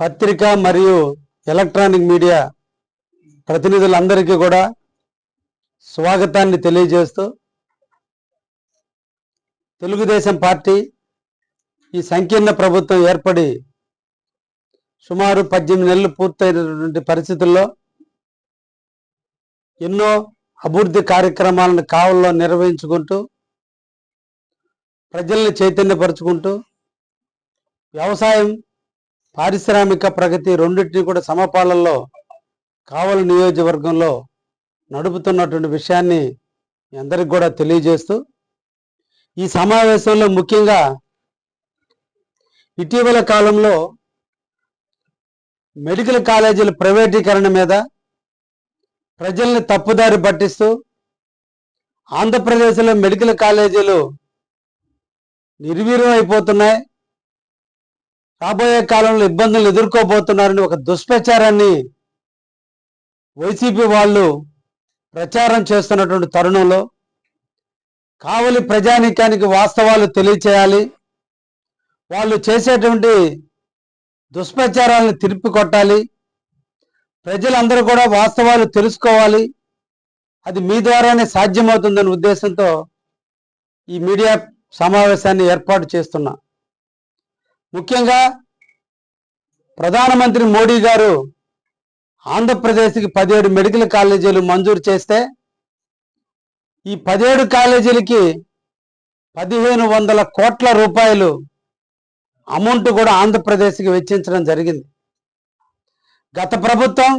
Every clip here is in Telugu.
పత్రిక మరియు ఎలక్ట్రానిక్ మీడియా ప్రతినిధులందరికీ కూడా స్వాగతాన్ని తెలియజేస్తూ తెలుగుదేశం పార్టీ ఈ సంకీర్ణ ప్రభుత్వం ఏర్పడి సుమారు పద్దెనిమిది నెలలు పూర్తయినటువంటి పరిస్థితుల్లో ఎన్నో అభివృద్ధి కార్యక్రమాలను కావల్లో నిర్వహించుకుంటూ ప్రజల్ని చైతన్యపరుచుకుంటూ వ్యవసాయం పారిశ్రామిక ప్రగతి రెండింటిని కూడా సమపాలనలో కావలి నియోజకవర్గంలో నడుపుతున్నటువంటి విషయాన్ని మీ అందరికి కూడా తెలియజేస్తూ ఈ సమావేశంలో ముఖ్యంగా ఇటీవల కాలంలో మెడికల్ కాలేజీల ప్రైవేటీకరణ మీద ప్రజల్ని తప్పుదారి పట్టిస్తూ ఆంధ్రప్రదేశ్లో మెడికల్ కాలేజీలు నిర్వీర్యం అయిపోతున్నాయి. రాబోయే కాలంలో ఇబ్బందులు ఎదుర్కోబోతున్నారని ఒక దుష్ప్రచారాన్ని వైసీపీ వాళ్ళు ప్రచారం చేస్తున్నటువంటి తరుణంలో కావలి ప్రజానీకానికి వాస్తవాలు తెలియచేయాలి. వాళ్ళు చేసేటువంటి దుష్ప్రచారాలను తిరిపి కొట్టాలి. ప్రజలందరూ కూడా వాస్తవాలు తెలుసుకోవాలి. అది మీ ద్వారానే సాధ్యమవుతుందనే ఉద్దేశంతో ఈ మీడియా సమావేశాన్ని ఏర్పాటు చేస్తున్నా. ముఖ్యంగా ప్రధానమంత్రి మోడీ గారు ఆంధ్రప్రదేశ్కి పదిహేడు మెడికల్ కాలేజీలు మంజూరు చేస్తే ఈ పదిహేడు కాలేజీలకి పదిహేను వందల కోట్ల రూపాయలు అమౌంట్ కూడా ఆంధ్రప్రదేశ్కి వెచ్చించడం జరిగింది. గత ప్రభుత్వం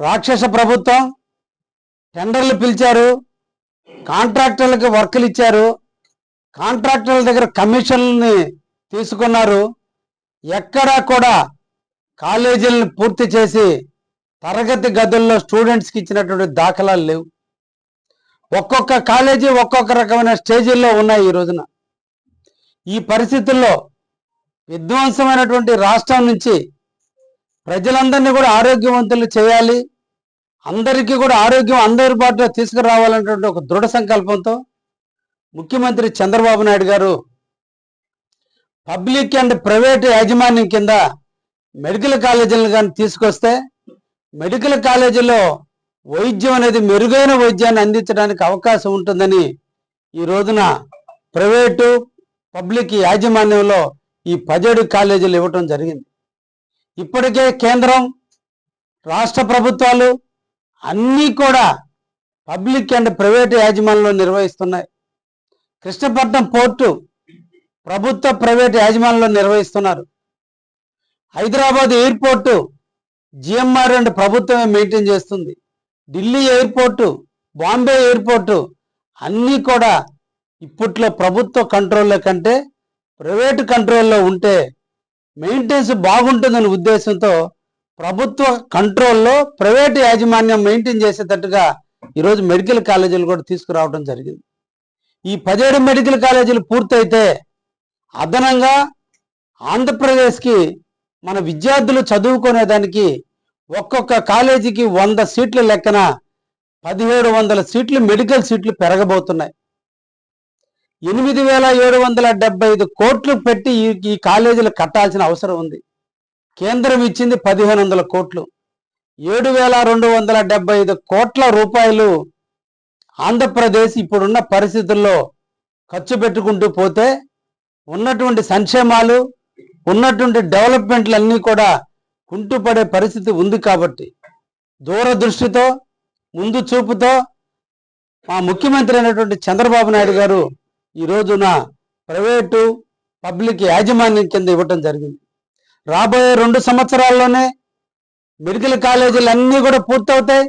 రాక్షస ప్రభుత్వం టెండర్లు పిలిచారు కాంట్రాక్టర్లకు వర్కులు ఇచ్చారు కాంట్రాక్టర్ల దగ్గర కమిషన్లని తీసుకున్నారు. ఎక్కడా కూడా కాలేజీలను పూర్తి చేసి తరగతి గదుల్లో స్టూడెంట్స్కి ఇచ్చినటువంటి దాఖలాలు లేవు. ఒక్కొక్క కాలేజీ ఒక్కొక్క రకమైన స్టేజీల్లో ఉన్నాయి ఈ రోజున. ఈ పరిస్థితుల్లో విధ్వంసమైనటువంటి రాష్ట్రం నుంచి ప్రజలందరినీ కూడా ఆరోగ్యవంతులు చేయాలి. అందరికీ కూడా ఆరోగ్యం అందరి బాటులో తీసుకురావాలనేటువంటి ఒక దృఢ సంకల్పంతో ముఖ్యమంత్రి చంద్రబాబు నాయుడు గారు పబ్లిక్ అండ్ ప్రైవేట్ యాజమాన్యం కింద మెడికల్ కాలేజీలను కానీ తీసుకొస్తే మెడికల్ కాలేజీలో వైద్యం అనేది మెరుగైన వైద్యాన్ని అందించడానికి అవకాశం ఉంటుందని ఈ రోజున ప్రైవేటు పబ్లిక్ యాజమాన్యంలో ఈ పదిహేడు కాలేజీలు ఇవ్వటం జరిగింది. ఇప్పటికే కేంద్రం రాష్ట్ర ప్రభుత్వాలు అన్నీ కూడా పబ్లిక్ అండ్ ప్రైవేట్ యాజమాన్యంలో నిర్వహిస్తున్నాయి. కృష్ణపట్నం పోర్టు ప్రభుత్వ ప్రైవేట్ యాజమాన్యంలో నిర్వహిస్తున్నారు. హైదరాబాద్ ఎయిర్పోర్టు జిఎంఆర్ అండ్ ప్రభుత్వమే మెయింటైన్ చేస్తుంది. ఢిల్లీ ఎయిర్పోర్టు బాంబే ఎయిర్పోర్టు అన్నీ కూడా ఇప్పట్లో ప్రభుత్వ కంట్రోల్లో కంటే ప్రైవేటు కంట్రోల్లో ఉంటే మెయింటెనెన్స్ బాగుంటుందనే ఉద్దేశంతో ప్రభుత్వ కంట్రోల్లో ప్రైవేట్ యాజమాన్యం మెయింటైన్ చేసేటట్టుగా ఈరోజు మెడికల్ కాలేజీలు కూడా తీసుకురావడం జరిగింది. ఈ పదిహేడు మెడికల్ కాలేజీలు పూర్తయితే అదనంగా ఆంధ్రప్రదేశ్కి మన విద్యార్థులు చదువుకునేదానికి ఒక్కొక్క కాలేజీకి వంద సీట్ల లెక్కన పదిహేడు వందల సీట్లు మెడికల్ సీట్లు పెరగబోతున్నాయి. ఎనిమిది వేల ఏడు వందల డెబ్బై ఐదు కోట్లు పెట్టి ఈ ఈ కాలేజీలు కట్టాల్సిన అవసరం ఉంది. కేంద్రం ఇచ్చింది పదిహేను వందల కోట్లు. ఏడు వేల రెండు వందల డెబ్బై ఐదు కోట్ల రూపాయలు ఆంధ్రప్రదేశ్ ఇప్పుడున్న పరిస్థితుల్లో ఖర్చు పెట్టుకుంటూ పోతే ఉన్నటువంటి సంక్షేమాలు ఉన్నటువంటి డెవలప్మెంట్లు అన్నీ కూడా కుంటుపడే పరిస్థితి ఉంది కాబట్టి దూరదృష్టితో ముందు చూపుతో మా ముఖ్యమంత్రి అయినటువంటి చంద్రబాబు నాయుడు గారు ఈ రోజున ప్రైవేటు పబ్లిక్ యాజమాన్యం కింద ఇవ్వటం జరిగింది. రాబోయే రెండు సంవత్సరాల్లోనే మెడికల్ కాలేజీలు అన్నీ కూడా పూర్తవుతాయి.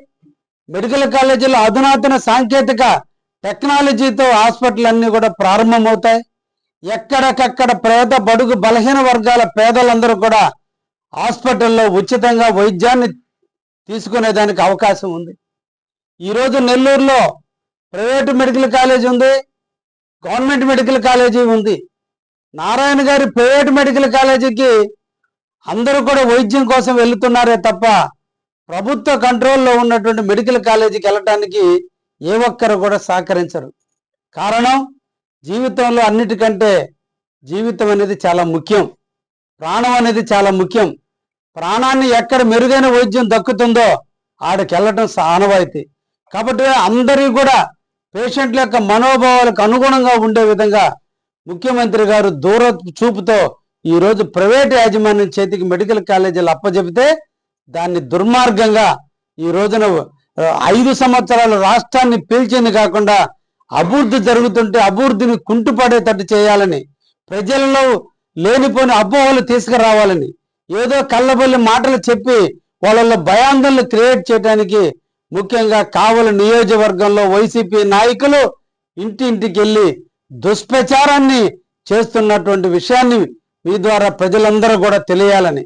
మెడికల్ కాలేజీలో అధునాతన సాంకేతిక టెక్నాలజీతో హాస్పిటల్ అన్నీ కూడా ప్రారంభమవుతాయి. ఎక్కడికక్కడ పేద బడుగు బలహీన వర్గాల పేదలందరూ కూడా హాస్పిటల్లో ఉచితంగా వైద్యాన్ని తీసుకునేదానికి అవకాశం ఉంది. ఈరోజు నెల్లూరులో ప్రైవేటు మెడికల్ కాలేజ్ ఉంది గవర్నమెంట్ మెడికల్ కాలేజీ ఉంది. నారాయణ గారి ప్రైవేట్ మెడికల్ కాలేజీకి అందరూ కూడా వైద్యం కోసం వెళ్తున్నారే తప్ప ప్రభుత్వ కంట్రోల్లో ఉన్నటువంటి మెడికల్ కాలేజీకి వెళ్ళటానికి ఏ ఒక్కరు కూడా సహకరించరు. కారణం జీవితంలో అన్నిటికంటే జీవితం అనేది చాలా ముఖ్యం. ప్రాణం అనేది చాలా ముఖ్యం. ప్రాణాన్ని ఎక్కడ మెరుగైన వైద్యం దక్కుతుందో ఆడకెళ్ళటం వెళ్ళటం ఆనవాయితీ కాబట్టి అందరి కూడా పేషెంట్ల యొక్క మనోభావాలకు అనుగుణంగా ఉండే విధంగా ముఖ్యమంత్రి గారు దూర చూపుతో ఈరోజు ప్రైవేట్ యాజమాన్యం చేతికి మెడికల్ కాలేజీలు అప్పజెపితే దాన్ని దుర్మార్గంగా ఈ రోజున ఐదు సంవత్సరాలు రాష్ట్రాన్ని పీల్చింది కాకుండా అభివృద్ధి జరుగుతుంటే అభివృద్ధిని కుంటుపడేటట్టు చేయాలని ప్రజలలో లేనిపోని అపోహలు తీసుకురావాలని ఏదో కళ్ళబల్లి మాటలు చెప్పి వాళ్ళలో భయాందోళన క్రియేట్ చేయడానికి ముఖ్యంగా కావల నియోజకవర్గంలో వైసీపీ నాయకులు ఇంటింటికి వెళ్ళి దుష్ప్రచారాన్ని చేస్తున్నటువంటి విషయాన్ని మీ ద్వారా ప్రజలందరూ కూడా తెలియాలని.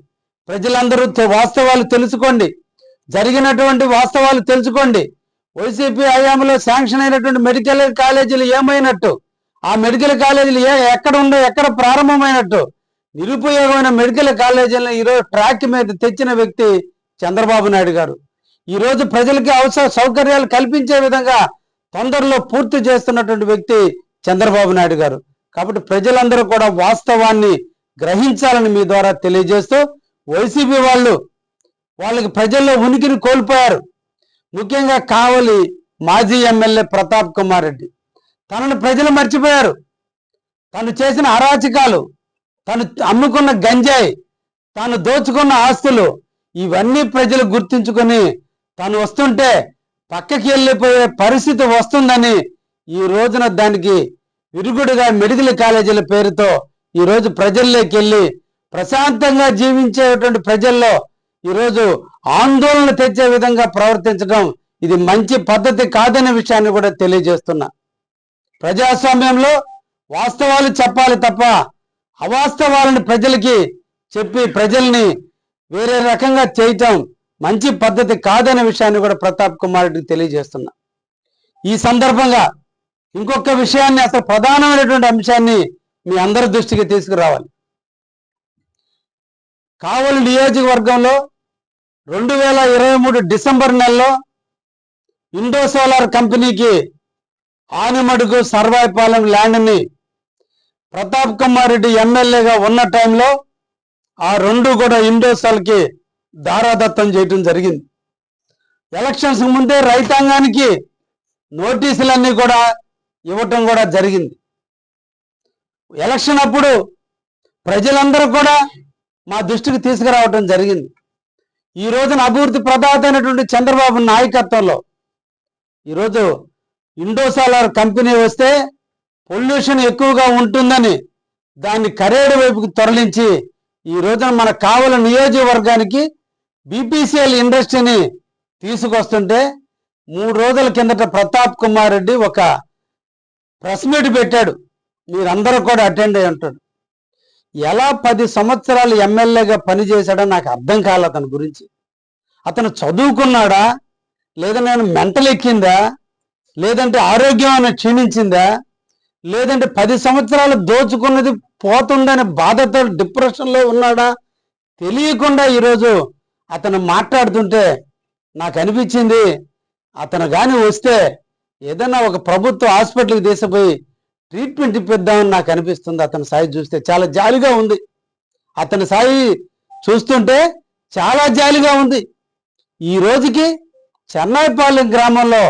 ప్రజలందరూ వాస్తవాలు తెలుసుకోండి. జరిగినటువంటి వాస్తవాలు తెలుసుకోండి. వైసీపీ హయాంలో శాంక్షన్ అయినటువంటి మెడికల్ కాలేజీలు ఏమైనట్టు? ఆ మెడికల్ కాలేజీలు ఏ ఎక్కడ ఉండో ఎక్కడ ప్రారంభమైనట్టు? నిరుపయోగమైన మెడికల్ కాలేజీలను ఈరోజు ట్రాక్ మీద తెచ్చిన వ్యక్తి చంద్రబాబు నాయుడు గారు. ఈరోజు ప్రజలకి అవసర సౌకర్యాలు కల్పించే విధంగా తొందరలో పూర్తి చేస్తున్నటువంటి వ్యక్తి చంద్రబాబు నాయుడు గారు. కాబట్టి ప్రజలందరూ కూడా వాస్తవాన్ని గ్రహించాలని మీ ద్వారా తెలియజేస్తూ వైసీపీ వాళ్ళు వాళ్ళకి ప్రజల్లో ఉనికిని కోల్పోయారు. ముఖ్యంగా కావలి మాజీ ఎమ్మెల్యే ప్రతాప్ కుమార్ రెడ్డి. తనను ప్రజలు మర్చిపోయారు. తను చేసిన అరాచకాలు తను అమ్ముకున్న గంజాయి తాను దోచుకున్న ఆస్తులు ఇవన్నీ ప్రజలు గుర్తించుకొని తను వస్తుంటే పక్కకి వెళ్ళిపోయే పరిస్థితి వస్తుందని ఈ రోజున దానికి విరుగుడుగా మెడికల్ కాలేజీల పేరుతో ఈరోజు ప్రజల్లోకి వెళ్ళి ప్రశాంతంగా జీవించేటువంటి ప్రజల్లో ఈరోజు ఆందోళన తెచ్చే విధంగా ప్రవర్తించడం ఇది మంచి పద్ధతి కాదనే విషయాన్ని కూడా తెలియజేస్తున్నా. ప్రజాస్వామ్యంలో వాస్తవాలు చెప్పాలి తప్ప అవాస్తవాలను ప్రజలకి చెప్పి ప్రజల్ని వేరే రకంగా చేయటం మంచి పద్ధతి కాదనే విషయాన్ని కూడా ప్రతాప్ కుమార్ రెడ్డికి తెలియజేస్తున్నా. ఈ సందర్భంగా ఇంకొక విషయాన్ని అసలు ప్రధానమైనటువంటి అంశాన్ని మీ అందరి దృష్టికి తీసుకురావాలి. కావలి నియోజకవర్గంలో రెండు వేల ఇరవై మూడు డిసెంబర్ నెలలో ఇండో సోలార్ కంపెనీకి ఆనిమడుగు సర్వాయిపాలెం ల్యాండ్ని ప్రతాప్ కుమార్ రెడ్డి ఎమ్మెల్యేగా ఉన్న టైంలో ఆ రెండు కూడా ఇండోసాల్కి దారాదత్తం చేయటం జరిగింది. ఎలక్షన్స్ ముందే రైతాంగానికి నోటీసులన్నీ కూడా ఇవ్వటం కూడా జరిగింది. ఎలక్షన్ అప్పుడు ప్రజలందరూ కూడా మా దృష్టికి తీసుకురావటం జరిగింది. ఈ రోజున అభివృద్ధి ప్రదాత అయినటువంటి చంద్రబాబు నాయకత్వంలో ఈరోజు ఇండోసాలార్ కంపెనీ వస్తే పొల్యూషన్ ఎక్కువగా ఉంటుందని దాన్ని కరేడు వైపుకి తరలించి ఈ రోజున మన కావల నియోజకవర్గానికి బీపీసీఎల్ ఇండస్ట్రీని తీసుకొస్తుంటే మూడు రోజుల కిందట ప్రతాప్ కుమార్ రెడ్డి ఒక ప్రెస్ మీట్ పెట్టాడు. మీరందరూ కూడా అటెండ్ అయి ఉంటాడు ఎలా పది సంవత్సరాలు ఎమ్మెల్యేగా పనిచేశాడో నాకు అర్థం కాలే అతని గురించి. అతను చదువుకున్నాడా? లేదా నేను మెంటల్ ఎక్కిందా? లేదంటే ఆరోగ్యం ఏమైనా క్షీణించిందా? లేదంటే పది సంవత్సరాలు దోచుకున్నది పోతుందనే బాధతో డిప్రెషన్లో ఉన్నాడా? తెలియకుండా ఈరోజు అతను మాట్లాడుతుంటే నాకు అనిపించింది అతను కానీ వస్తే ఏదైనా ఒక ప్రభుత్వ హాస్పిటల్కి తీసిపోయి ట్రీట్మెంట్ ఇప్పిద్దామని నాకు అనిపిస్తుంది. అతని సాయి చూస్తే చాలా జాలిగా ఉంది. అతని సాయి చూస్తుంటే చాలా జాలిగా ఉంది. ఈ రోజుకి చెన్నైపాలెం గ్రామంలో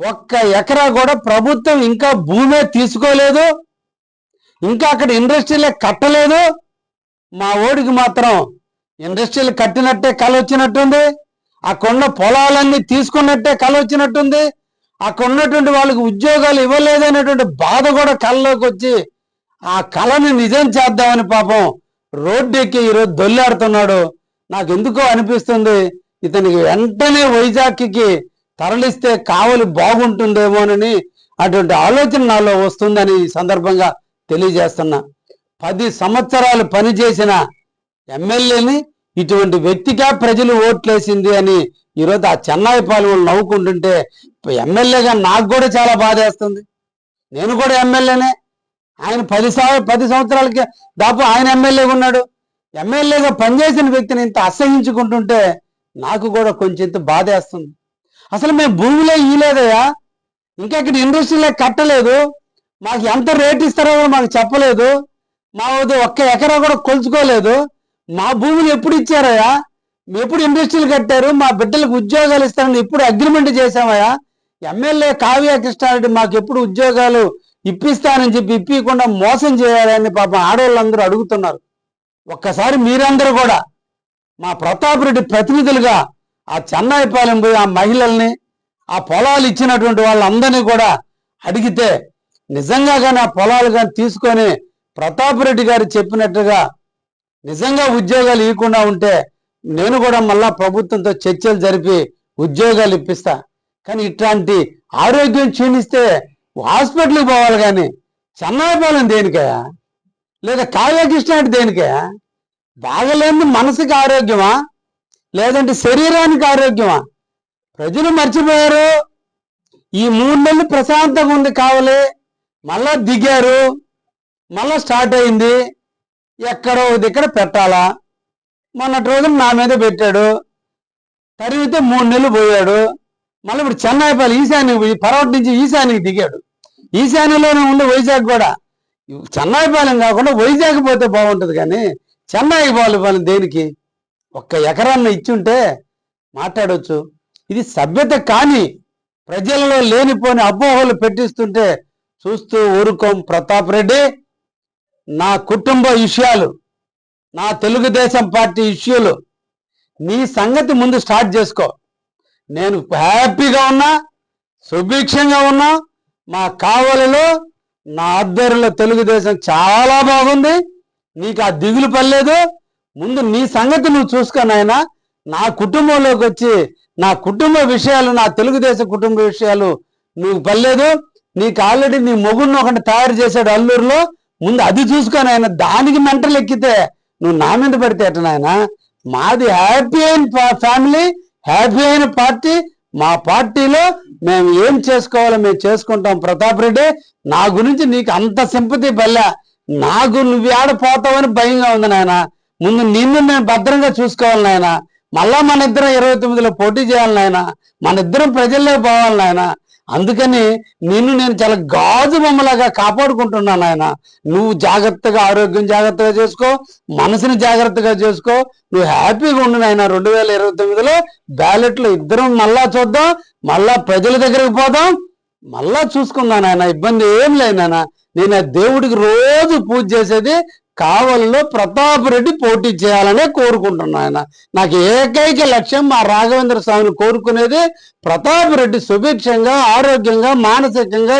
ఒక్క ఎకరా కూడా ప్రభుత్వం ఇంకా భూమే తీసుకోలేదు. ఇంకా అక్కడ ఇండస్ట్రీలే కట్టలేదు. మా ఓడికి మాత్రం ఇండస్ట్రీలు కట్టినట్టే కళ వచ్చినట్టుంది ఆ కొండ పొలాలన్నీ తీసుకున్నట్టే కళ వచ్చినట్టుంది అక్కడ ఉన్నటువంటి వాళ్ళకి ఉద్యోగాలు ఇవ్వలేదనేటువంటి బాధ కూడా కళ్ళలోకి వచ్చి ఆ కళని నిజం చేద్దామని పాపం రోడ్డెక్కి ఈరోజు దొల్లాడుతున్నాడు. నాకు ఎందుకో అనిపిస్తుంది ఇతనికి వెంటనే వైజాగ్కి తరలిస్తే కావలి బాగుంటుందేమోనని అటువంటి ఆలోచన నాలో వస్తుందని ఈ సందర్భంగా తెలియజేస్తున్నా. పది సంవత్సరాలు పనిచేసిన ఎమ్మెల్యేని ఇటువంటి వ్యక్తిగా ప్రజలు ఓట్లేసింది అని ఈరోజు ఆ చెన్నై పాలన నవ్వుకుంటుంటే ఎమ్మెల్యేగా నాకు కూడా చాలా బాధేస్తుంది నేను కూడా ఎమ్మెల్యేనే. ఆయన పది పది సంవత్సరాలకి దాపు ఆయన ఎమ్మెల్యేగా ఉన్నాడు. ఎమ్మెల్యేగా పనిచేసిన వ్యక్తిని ఇంత అసహించుకుంటుంటే నాకు కూడా కొంచెం ఇంత బాధేస్తుంది అసలు మేము భూమిలో ఇయ్యలేదయ్యా. ఇంకా ఇక్కడ ఇండస్ట్రీలో కట్టలేదు. మాకు ఎంత రేట్ ఇస్తారో కూడా మాకు చెప్పలేదు. మా ఒక ఒక్క ఎకరా కూడా కొలుచుకోలేదు. మా భూములు ఎప్పుడు ఇచ్చారయ్యా? ఎప్పుడు ఇండస్ట్రీలు కట్టారు? మా బిడ్డలకు ఉద్యోగాలు ఇస్తారని ఎప్పుడు అగ్రిమెంట్ చేశామయ్యా? ఎమ్మెల్యే కావ్య కృష్ణారెడ్డి మాకు ఎప్పుడు ఉద్యోగాలు ఇప్పిస్తానని చెప్పి ఇప్పకుండా మోసం చేయాలని పాపం ఆడవాళ్ళందరూ అడుగుతున్నారు. ఒక్కసారి మీరందరూ కూడా మా ప్రతాప్ రెడ్డి ప్రతినిధులుగా ఆ చెన్నాయిపాలెం పోయి ఆ మహిళల్ని ఆ పొలాలు ఇచ్చినటువంటి వాళ్ళందరినీ కూడా అడిగితే నిజంగా కానీ ఆ పొలాలు కానీ తీసుకొని ప్రతాప్ రెడ్డి గారు చెప్పినట్టుగా నిజంగా ఉద్యోగాలు ఇవ్వకుండా ఉంటే నేను కూడా మళ్ళా ప్రభుత్వంతో చర్చలు జరిపి ఉద్యోగాలు ఇప్పిస్తా. కానీ ఇట్లాంటి ఆరోగ్యం క్షీణిస్తే హాస్పిటల్కి పోవాలి కానీ చెన్నైపాలెం దేనికయా లేదా కావ్యకృష్ణ అంటే దేనికయా బాగలేని మనసుకి ఆరోగ్యమా? లేదంటే శరీరానికి ఆరోగ్యమా? ప్రజలు మర్చిపోయారు. ఈ మూడు నెలలు ప్రశాంతంగా ఉంది కావాలి. మళ్ళా దిగారు. మళ్ళా స్టార్ట్ అయింది. ఎక్కడో ఇక్కడ పెట్టాలా? మొన్నటి రోజున నా మీద పెట్టాడు. తరిగితే మూడు నెలలు పోయాడు. మళ్ళీ ఇప్పుడు చెన్నైపల్లి ఈశాన్యకి పోయి పర్వత నుంచి ఈశాన్యకి దిగాడు. ఈశాన్యలోనే ఉండే వైజాగ్ కూడా. చెన్నైపాలెం కాకుండా వైజాగ్ పోతే బాగుంటుంది కానీ చెన్నైకి పోవాలి దేనికి? ఒక్క ఎకరాన్ని ఇచ్చుంటే మాట్లాడవచ్చు ఇది సభ్యత కాని ప్రజలలో లేనిపోని అపోహలు పెట్టిస్తుంటే చూస్తూ ఊరుకోం ప్రతాప్ రెడ్డి. నా కుటుంబ విషయాలు. నా తెలుగుదేశం పార్టీ ఇష్యూలు. నీ సంగతి ముందు స్టార్ట్ చేసుకో. నేను హ్యాపీగా ఉన్నా సుభిక్షంగా ఉన్నా మా కావలిలో నా ఆధ్వర్యంలో తెలుగుదేశం చాలా బాగుంది. నీకు ఆ దిగులు పర్లేదు ముందు నీ సంగతి నువ్వు చూసుకోనైనా నా కుటుంబంలోకి వచ్చి నా కుటుంబ విషయాలు నా తెలుగుదేశం కుటుంబ విషయాలు నువ్వు పర్లేదు నీకు ఆల్రెడీ నీ మొగుడిని ఒకటి తయారు చేశాడు అల్లూరులో. ముందు అది చూసుకొని ఆయన దానికి మెంటలు ఎక్కితే నువ్వు నా మీద పడితే ఎట్ట నాయన? మాది హ్యాపీ అయిన పా- ఫ్యామిలీ హ్యాపీ అయిన పార్టీ మా పార్టీలో మేము ఏం చేసుకోవాలో మేము చేసుకుంటాం. ప్రతాప్ రెడ్డి నా గురించి నీకు అంత సింపతి బల్లా నాకు నువ్వు ఆడ పోతావని భయంగా ఉంది నాయన. ముందు నిన్ను నేను భద్రంగా చూసుకోవాలి నాయన. మళ్ళా మన ఇద్దరం ఇరవై తొమ్మిదిలో పోటీ చేయాలి నాయన. మన ఇద్దరం ప్రజల్లో పోవాలి నాయన. అందుకని నిన్ను నేను చాలా గాజు బొమ్మలాగా కాపాడుకుంటున్నాను ఆయన నువ్వు జాగ్రత్తగా ఆరోగ్యం జాగ్రత్తగా చేసుకో మనసుని జాగ్రత్తగా చేసుకో. నువ్వు హ్యాపీగా ఉండు నాయన. రెండు వేల ఇరవై తొమ్మిదిలో బ్యాలెట్లో ఇద్దరం మళ్ళా చూద్దాం మళ్ళా ప్రజల దగ్గరికి పోదాం మళ్ళా చూసుకుందాం నాయన. ఇబ్బంది ఏం లేదు నాయన. నేను ఆ దేవుడికి రోజు పూజ చేసేది కావలిలో ప్రతాప్ రెడ్డి పోటీ చేయాలనే కోరుకుంటున్నాను ఆయన. నాకు ఏకైక లక్ష్యం మా రాఘవేంద్ర స్వామిని కోరుకునేది ప్రతాప్ రెడ్డి సుభిక్షంగా ఆరోగ్యంగా మానసికంగా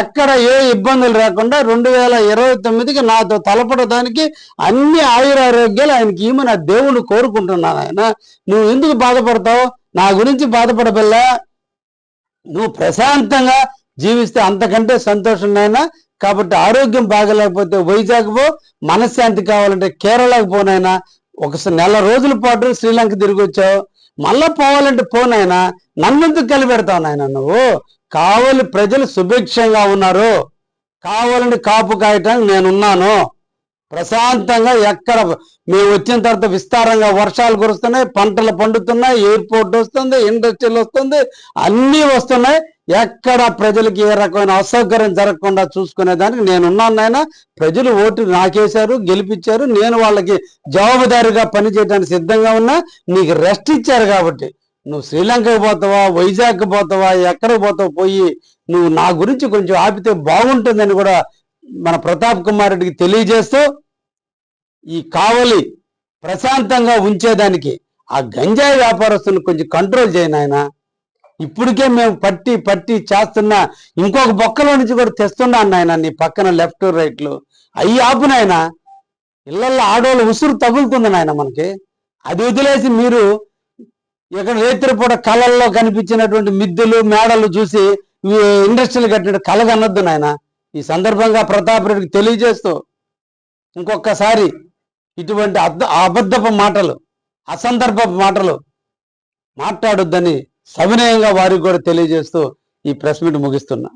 ఎక్కడ ఏ ఇబ్బందులు రాకుండా రెండు వేల ఇరవై తొమ్మిదికి నాతో తలపడడానికి అన్ని ఆయురారోగ్యాలు ఆయనకి ఈమె నా దేవుణ్ణి కోరుకుంటున్నాను ఆయన. నువ్వు ఎందుకు బాధపడతావు? నా గురించి బాధపడబల్లా నువ్వు ప్రశాంతంగా జీవిస్తే అంతకంటే సంతోషం నాయనా. కాబట్టి ఆరోగ్యం బాగలేకపోతే వైజాగ్ పో మనశ్శాంతి కావాలంటే కేరళకు పోనైనా ఒక నెల రోజుల పాటు శ్రీలంక తిరిగి వచ్చావు. మళ్ళా పోవాలంటే పోనైనా నన్నెందుకు కలిపెడతావు నాయన నువ్వు? కావలి ప్రజలు సుభిక్షంగా ఉన్నారు. కావాలంటే కాపు కాయటానికి నేనున్నాను. ప్రశాంతంగా ఎక్కడ మేము వచ్చిన తర్వాత విస్తారంగా వర్షాలు కురుస్తున్నాయి పంటలు పండుతున్నాయి ఎయిర్పోర్ట్ వస్తుంది ఇండస్ట్రీలు వస్తుంది అన్నీ వస్తున్నాయి. ఎక్కడ ప్రజలకి ఏ రకమైన అసౌకర్యం జరగకుండా చూసుకునే దానికి నేనున్నాను నాయన. ప్రజలు ఓటు నాకేశారు గెలిపించారు. నేను వాళ్ళకి జవాబుదారీగా పనిచేయడానికి సిద్ధంగా ఉన్నా. నీకు రెస్ట్ ఇచ్చారు కాబట్టి నువ్వు శ్రీలంకకు పోతావా వైజాగ్ పోతావా ఎక్కడికి పోతావు పోయి నువ్వు నా గురించి కొంచెం ఆపితే బాగుంటుందని కూడా మన ప్రతాప్ కుమార్ రెడ్డికి తెలియజేస్తూ ఈ కావలి ప్రశాంతంగా ఉంచేదానికి ఆ గంజాయి వ్యాపారస్తులను కొంచెం కంట్రోల్ చేయను ఆయన ఇప్పటికే మేము పట్టి పట్టి చేస్తున్నా ఇంకొక బొక్కలో నుంచి కూడా తెస్తున్నాను నాయన నీ పక్కన లెఫ్ట్ రైట్లు అయ్యి ఆపు నాయన. ఇళ్ళల్లో ఆడవాళ్ళు ఉసురు తగులుతుంది నాయన మనకి. అది వదిలేసి మీరు ఇక్కడ రేత్రిపూట కళల్లో కనిపించినటువంటి మిద్దెలు మేడలు చూసి ఇండస్ట్రీలు కట్టిన కళ నాయన. ఈ సందర్భంగా ప్రతాప్ రెడ్డికి తెలియజేస్తూ ఇంకొకసారి ఇటువంటి అబద్ధపు మాటలు అసందర్భపు మాటలు మాట్లాడొద్దని సవినయంగా వారికి కూడా తెలియజేస్తూ ఈ ప్రెస్ మీట్ ముగిస్తున్నా.